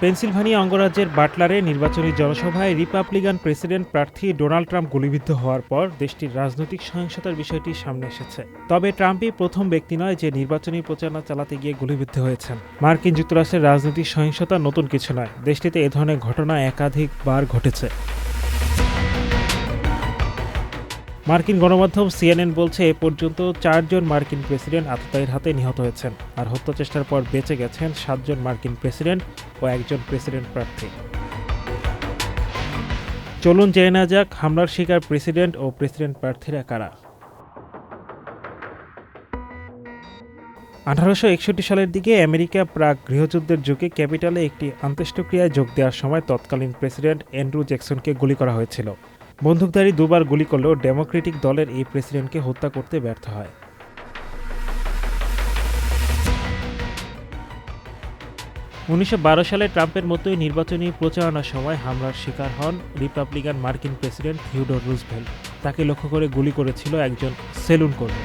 Pennsylvania অঙ্গরাজ্যের বাটলারে নির্বাচনী জনসভায় রিপাবলিকান প্রেসিডেন্ট প্রার্থী ডোনাল্ড ট্রাম্প গুলিবিদ্ধ হওয়ার পর দেশটির রাজনৈতিক সহিংসতার বিষয়টি সামনে এসেছে। তবে ট্রাম্পই প্রথম ব্যক্তি নয় যে নির্বাচনী প্রচারণা চালাতে গিয়ে গুলিবিদ্ধ হয়েছেন। মার্কিন যুক্তরাষ্ট্রের রাজনৈতিক সহিংসতা নতুন কিছু নয়। দেশটিতে এ ধরনের ঘটনা একাধিকবার ঘটেছে। মার্কিন গণমাধ্যম সিএনএন বলছে, এ পর্যন্ত চারজন মার্কিন প্রেসিডেন্ট আততায়ীর হাতে নিহত হয়েছেন আর হত্যা চেষ্টার পর বেঁচে গেছেন সাতজন মার্কিন প্রেসিডেন্ট ও একজন প্রেসিডেন্ট প্রার্থী। চলুন জেনে নেওয়া যাক, হামলার শিকার প্রেসিডেন্ট ও প্রেসিডেন্ট প্রার্থীরা কারা। আঠারোশো একষট্টি সালের দিকে আমেরিকা প্রাক গৃহযুদ্ধের যুগে ক্যাপিটালে একটি আন্তঃক্রিয়ায় যোগ দেওয়ার সময় তৎকালীন প্রেসিডেন্ট অ্যান্ড্রু জ্যাকসনকে গুলি করা হয়েছিল। বন্দুকধারী দুবার গুলি করলেও ডেমোক্রেটিক দলের এই প্রেসিডেন্টকে হত্যা করতে ব্যর্থ হয়। উনিশশো বারো সালে ট্রাম্পের মতোই নির্বাচনী প্রচারণার সময় হামলার শিকার হন রিপাবলিকান মার্কিন প্রেসিডেন্ট হিউডোর রুজভেল্ট। তাকে লক্ষ্য করে গুলি করেছিল একজন সেলুন কর্মী।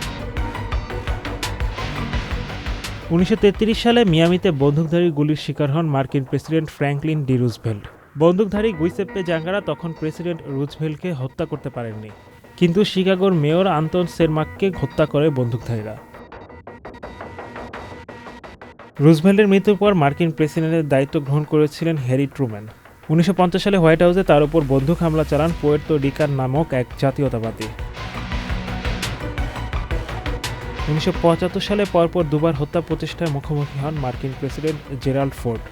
উনিশশো তেত্রিশ সালে মিয়ামিতে বন্দুকধারী গুলির শিকার হন মার্কিন প্রেসিডেন্ট ফ্র্যাঙ্কলিন ডি রুজভেল্ট। বন্দুকধারী গুইসেপ্পে জাঙ্গারা তখন প্রেসিডেন্ট রুজভেলকে হত্যা করতে পারেননি। কিন্তু শিকাগোর মেয়র আন্তন সেরমাককে হত্যা করে বন্দুকধারীরা। রুজভেল্টের মৃত্যুর পর মার্কিন প্রেসিডেন্টের দায়িত্ব গ্রহণ করেছিলেন হ্যারি ট্রুম্যান। উনিশশো পঞ্চাশ সালে হোয়াইট হাউসে তার উপর বন্দুক হামলা চালান পোয়ের্তো ডিকার নামক এক জাতীয়তাবাদী। উনিশশো পঁচাত্তর সালে পরপর দুবার হত্যা প্রচেষ্টার মুখোমুখি হন মার্কিন প্রেসিডেন্ট জেরাল্ড ফোর্ড।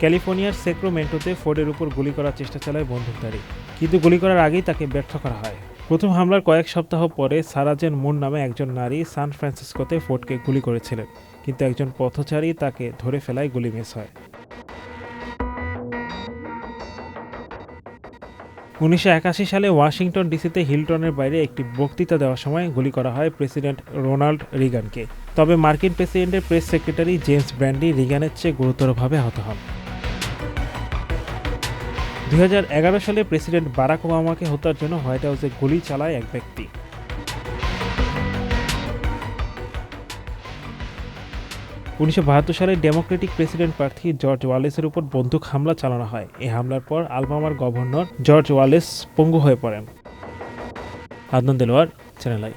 ক্যালিফোর্নিয়ার সেক্রোমেন্টোতে ফোর্ডের উপর গুলি করার চেষ্টা চালায় বন্দুকধারী, কিন্তু গুলি করার আগেই তাকে ব্যর্থ করা হয়। প্রথম হামলার কয়েক সপ্তাহ পরে সারাজেন মুন নামে একজন নারী সান ফ্রান্সিসকোতে ফোর্ডকে গুলি করেছিলেন, কিন্তু একজন পথচারী তাকে ধরে ফেলায় গুলি মিস হয়। উনিশশো একাশি সালে ওয়াশিংটন ডিসিতে হিলটনের বাইরে একটি বক্তৃতা দেওয়ার সময় গুলি করা হয় প্রেসিডেন্ট রোনাল্ড রিগানকে। তবে মার্কিন প্রেসিডেন্টের প্রেস সেক্রেটারি জেমস ব্র্যান্ডি রিগানের চেয়ে গুরুতরভাবে আহত হন। দুই হাজার এগারো সালে প্রেসিডেন্ট বারাক ওবামাকে হত্যার জন্য হোয়াইট হাউসে গুলি চালায় এক ব্যক্তি। উনিশশো বাহাত্তর সালে ডেমোক্রেটিক প্রেসিডেন্ট প্রার্থী জর্জ ওয়ালেসের উপর বন্দুক হামলা চালানো হয়। এই হামলার পর আলবামার গভর্নর জর্জ ওয়ালেস পঙ্গু হয়ে পড়েন। Adnan Delwar, channel I.